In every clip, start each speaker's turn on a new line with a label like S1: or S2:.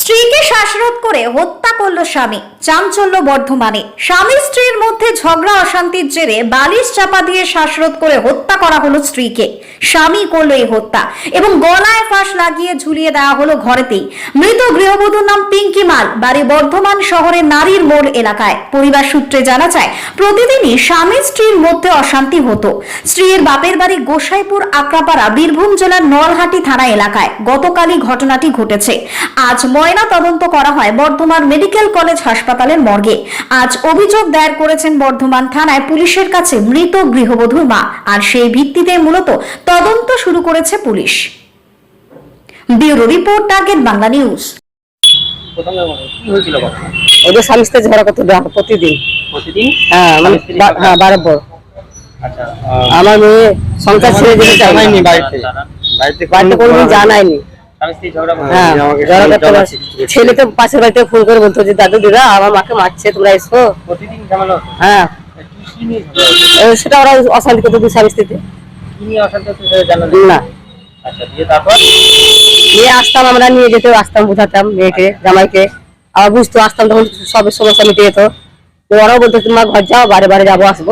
S1: স্ত্রীকে শ্বাসরোধ করে হত্যা করল স্বামী। চাঞ্চল্য বর্ধমানে। স্বামী স্ত্রীর মধ্যে ঝগড়া অশান্তির জেরে বালিশ চাপা দিয়ে শ্বাসরোধ করে হত্যা করা হলো স্ত্রীকে। স্বামী করল এই হত্যা এবং গলায় ফাঁস লাগিয়ে ঝুলিয়ে দেওয়া হলো ঘরেতেই। মৃত গৃহবধূর নাম পিঙ্কি মাল, বাড়ি বর্ধমান শহরের নারীর মোড় এলাকায়। পরিবার সূত্রে জানা যায়, প্রতিদিনই স্বামী স্ত্রীর মধ্যে অশান্তি হতো। স্ত্রীর বাপের বাড়ি গোসাইপুর আক্রাপাড়া বীরভূম জেলার নলহাটি থানা এলাকায়। গতকালই ঘটনাটি ঘটেছে। আজ ময়না তদন্ত করা হয় বর্ধমান মেডিকেল কলেজ হাসপাতালের মর্গে। আজ অভিযোগ দায়ের করেছেন বর্ধমান থানায় পুলিশের কাছে মৃত গৃহবধূর মা আর সেই ভিত্তিতে মূলত তদন্ত শুরু করেছে police. Bureau report target Bangla news.
S2: প্রথমে কি হয়েছিল কখন?
S3: ওদের স্বামী স্ত্রী ঝগড়া করতে দেওয়া প্রতিদিন।
S2: প্রতিদিন?
S3: হ্যাঁ মানে? হ্যাঁ বারবার
S2: আচ্ছা
S3: আমার মেয়ে সংসার ছেড়ে না।
S4: বাড়িতে বাড়িতে?
S3: বাড়িতে কোনোদিন জানায়নি। হ্যাঁ। ছেলে তো পাশের বাড়িতে ফোন করে বলতো যে দাদু দিদা আমার মাকে মারছে তোমরা এসো। হ্যাঁ। সেটা ওরা অশান্তি করতো দুই স্বামী স্ত্রীতে না?
S2: আচ্ছা
S3: নিয়ে আসতাম আমরা নিয়ে যেতে আসতাম বুঝাতাম মেয়েকে জামাইকে। আবার বুঝতো আসতাম তখন সব সমস্যা মিটে যেত। ওরাও বলতো তোমার ঘর যাও বারে বারে যাব আসব।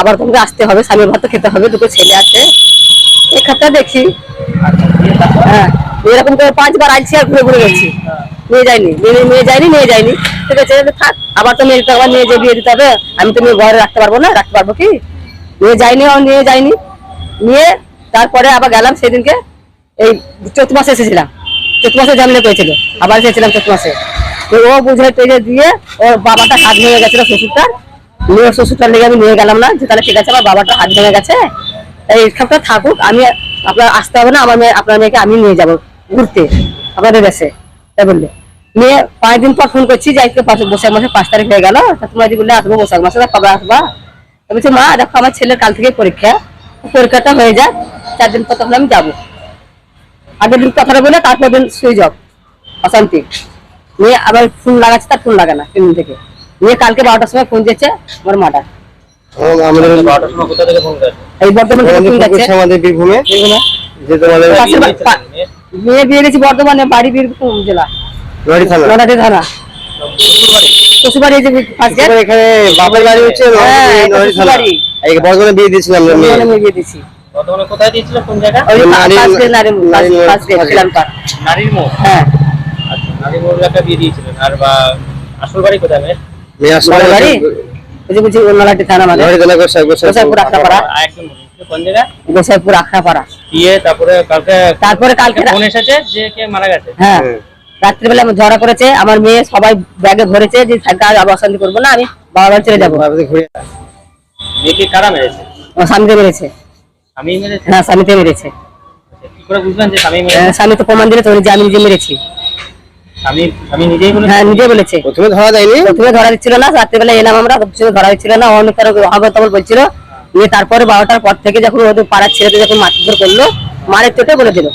S3: আবার তোমাকে আসতে হবে স্বামীর ভাত তো খেতে হবে দুটো ছেলে আছে। এই খাতটা দেখি। হ্যাঁ এরকম করে পাঁচবার আইছি আর ঘুরে ঘুরে গেছি নিয়ে যায়নি নিয়ে যায়নি নিয়ে যায়নি। ঠিক আছে থাক, আবার তো মেয়ে আবার নিয়ে যে বিয়ে দিতে হবে, আমি তো ঘরে রাখতে পারব না, রাখতে পারব কি? নিয়ে যায়নি ও, নিয়ে যাইনি নিয়ে তারপরে আবার গেলাম সেদিনকে, এই চৈত মাসে এসেছিলাম। চৈত মাসে জামিনে পেয়েছিল আবার এসেছিলাম চৈত মাসে। ও বুঝে টেঝে দিয়ে ওর বাবাটা হাত ভেঙে গেছিল শ্বশুরটার। নিয়ে শ্বশুরটার লেগে আমি নিয়ে গেলাম না, যে তাহলে ঠিক আছে, আমার বাবাটা হাত ভেঙে গেছে। তাই এইসবটা থাকুক, আমি আপনার আসতে হবে না, আমার মেয়ে, আপনার মেয়েকে আমি নিয়ে যাব ঘুরতে। আপনাদের দেশে তাই বললে। নিয়ে পাঁচ দিন পর ফোন করছি যে, আজকে বৈশাখ মাসে পাঁচ তারিখ হয়ে গেল তোমরা বললে আসব, বৈশাখ মাসে কবে আসবা। বলছি, মা, দেখো, আমার ছেলের কাল থেকে পরীক্ষা। পরীক্ষাটা হয়ে যাক, চার দিন পর তখন আমি যাব। আগের দিন কথাটা বলে তারপর দিন সুইচ অফ অশান্তি। নিয়ে আবার ফোন লাগাচ্ছে, তার ফোন লাগা না, তিন দিন থেকে। নিয়ে কালকে বারোটার সময় ফোন দিয়েছে, আমার মাটা।
S4: আমাদের
S3: এই বর্ধমান
S4: আমাদের বীরভূমে। যে তোমাদের
S2: মেয়ে?
S3: মেয়ে? বিয়ে দিয়েছি বর্ধমানে বাড়ি বীরভূম জেলা।
S4: নড়ি থানা।
S3: নড়াটি থানা। শ্বশুরবাড়ি? যে ফার্স্ট
S4: এখানে বাপের বাড়ি হচ্ছে
S3: হ্যাঁ,
S4: থানা। এই বর্ধমানে বিয়ে দিয়েছিলাম মেয়ে
S3: বিয়ে দিয়েছি।
S2: বর্তমানে কোথায় দিয়েছিল কোন জায়গা?
S3: ওই
S4: নারী-
S3: নারী
S2: নারীর মোড়
S3: হ্যাঁ।
S2: আচ্ছা নারীর মোড় একটা বিয়ে দিয়েছিলেন। আর বা আসল বাড়ি কোথায় মেয়ের?
S4: মেয়ে আসলে
S3: বড় ওই যে বলছি নড়াটি থানা
S4: নড়ি
S3: গোসাইপুর আখড়াপাড়া।
S2: কোন জায়গা?
S3: গোসাইপুর আখড়াপাড়া।
S2: দিয়ে তারপরে কালকে
S3: তারপরে কালকে
S2: ফোন এসেছে যে কে মারা গেছে।
S3: হ্যাঁ। রাত্রিবেলা করেছে আমার মেয়ে সবাই ব্যাগে ভরেছে যে আবার অশান্তি করব না আমি বাবা বাড়ি চলে যাব।
S2: মেয়েকে কারা মেরেছে?
S3: আমার স্বামীতে মেরেছে।
S2: স্বামী মেরেছে?
S3: হ্যাঁ স্বামীতে মেরেছে।
S2: কি করে বুঝলেন যে
S3: হ্যাঁ, স্বামী তো প্রমাণ দিলে তো যে আমি নিজে মেরেছি
S2: স্বামী স্বামী নিজেই বলে
S3: হ্যাঁ নিজে বলেছে।
S4: প্রথমে ধরা যায়নি
S3: প্রথমে ধরা দিচ্ছিল না রাত্রিবেলা এলাম আমরা প্রথমে ধরা দিচ্ছিল না অনেক তারা বলছিল। নিয়ে তারপরে বারোটার পর থেকে যখন ওদের পাড়ার ছেলেদের যখন মারধর করল মারের চোটে বলে দিল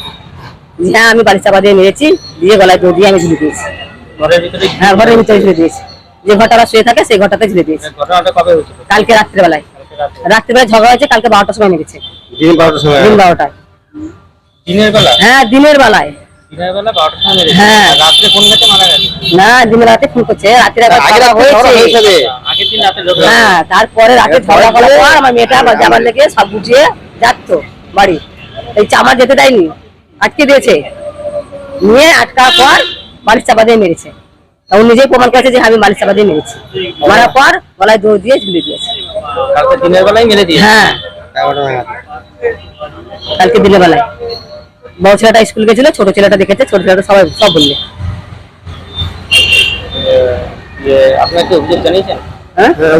S3: যে হ্যাঁ আমি বাড়ি চাপা দিয়ে মেরেছি দিয়ে গলায় দৌড় দিয়ে আমি ঝুলে দিয়েছি। হ্যাঁ ঘরের ভিতরে ঝুলে দিয়েছি। যে ঘরটা শুয়ে থাকে সেই ঘরটাতে ঝুলে দিয়েছি।
S2: ঘটনাটা কবে হয়েছিল?
S3: কালকে রাত্রিবেলায়।
S2: কালকে রাতে।
S3: রাত্রিবেলায় ঝগড়া হয়েছে কালকে বারোটার সময় মেরেছে।
S4: দিন বারোটার সময়।
S3: দিন বারোটায়।
S2: দিনের বেলা?
S3: হ্যাঁ দিনের বেলায়। হ্যাঁ।
S2: ফোন মারা গেছে।
S3: না রাতে ফোন করছে। হয়েছে।
S2: আগের দিন রাতে
S3: হ্যাঁ তারপরে রাতে ঝগড়া করার পর আমার মেয়েটা যাবার লেগে সব গুছিয়ে বাড়ি। এই চামার যেতে দেয়নি আটকে দিয়েছে। নিয়ে আটকার পর বালিশ চাপা দিয়ে মেরেছে। ও নিজেই প্রমাণ করেছে যে আমি বালিশ চাপা দিয়ে মেরেছি। মারার পর গলায় দৌড় দিয়ে ঝুলে দিয়েছে।
S2: দিনের বেলায় মেরে দিয়ে
S3: হ্যাঁ। কালকে দিনের বেলায়। বড় ছেলেটা স্কুল গেছিল ছোট ছেলেটা দেখেছে ছোট ছেলেটা সবাই সব বললে
S2: আপনাকে অভিযোগ জানিয়েছেন
S3: হ্যাঁ
S4: হ্যাঁ,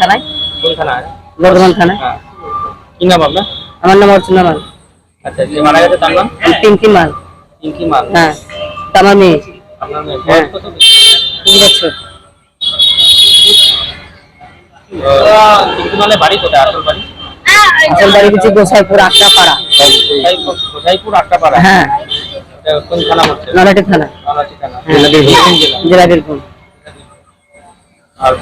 S3: হ্যাঁ,
S4: বর্ধমান থানায়
S2: হ্যাঁ কি নাম আপনার
S3: আমার নাম অর্চনা মাল
S2: আচ্ছা যে মারা গেছে তার নাম
S3: পিঙ্কি মাল
S2: পিঙ্কি মাল
S3: হ্যাঁ তা আমার মেয়ে
S2: আপনার মেয়ে বয়স কত
S3: বছর
S2: পিঙ্কি মালের বাড়ি কোথায় আসল বাড়ি
S3: আসল বাড়ি হচ্ছে গোসাইপুর আটটা পাড়া
S2: গোসাইপুর আটটাপাড়া
S3: হ্যাঁ।
S2: কোন থানা হচ্ছে
S3: নলাটি থানা।
S2: নলাটি থানা।
S3: হ্যাঁ।
S2: জেলা।
S3: জেলা বীরভূম।
S2: আর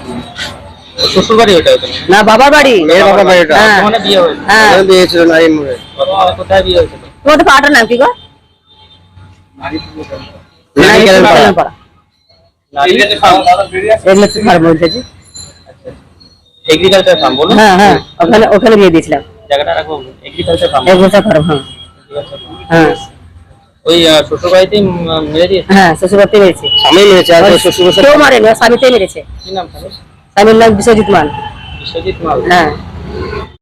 S2: শ্বশুর বাড়ি ওটা ওখানে?
S3: না বাবার বাড়ি।
S4: মেয়ের বাবার বাড়ি ওটা।
S3: হ্যাঁ।
S2: বর্তমানে বিয়ে হয়েছে।
S3: হ্যাঁ।
S4: ওখানে বিয়ে ছিল নারী মোড়ে।
S2: কোথায় বিয়ে হয়েছিল
S3: তোমাদের পাড়াটার নাম কি গো?
S4: নারিকেলের পাড়া।
S3: পাড়া।
S2: নারকেলের ফার্ম
S3: এগুলো ফার্ম বলছে জি।
S2: এগ্রিকালচার ফার্ম বলুন।
S3: হ্যাঁ হ্যাঁ ওখানে ওখানে দিয়ে দিয়েছিলাম।
S2: জায়গাটা রাখো এগ্রিকালচার ফার্ম
S3: এগ্রিকালচার ফার্ম হ্যাঁ। হ্যাঁ।
S2: ওই শ্বশুর বাড়িতে মেরে দিয়েছে?
S3: হ্যাঁ শ্বশুর বাড়িতে মেরেছে।
S4: স্বামী মেরেছে আর শ্বশুর
S3: কেউ মারেনি স্বামীতে স্বামীতেই মেরেছে।
S2: কি নাম
S3: স্বামীর? নাম বিশ্বজিৎ মান
S2: বিশ্বজিৎ মাল।
S3: হ্যাঁ।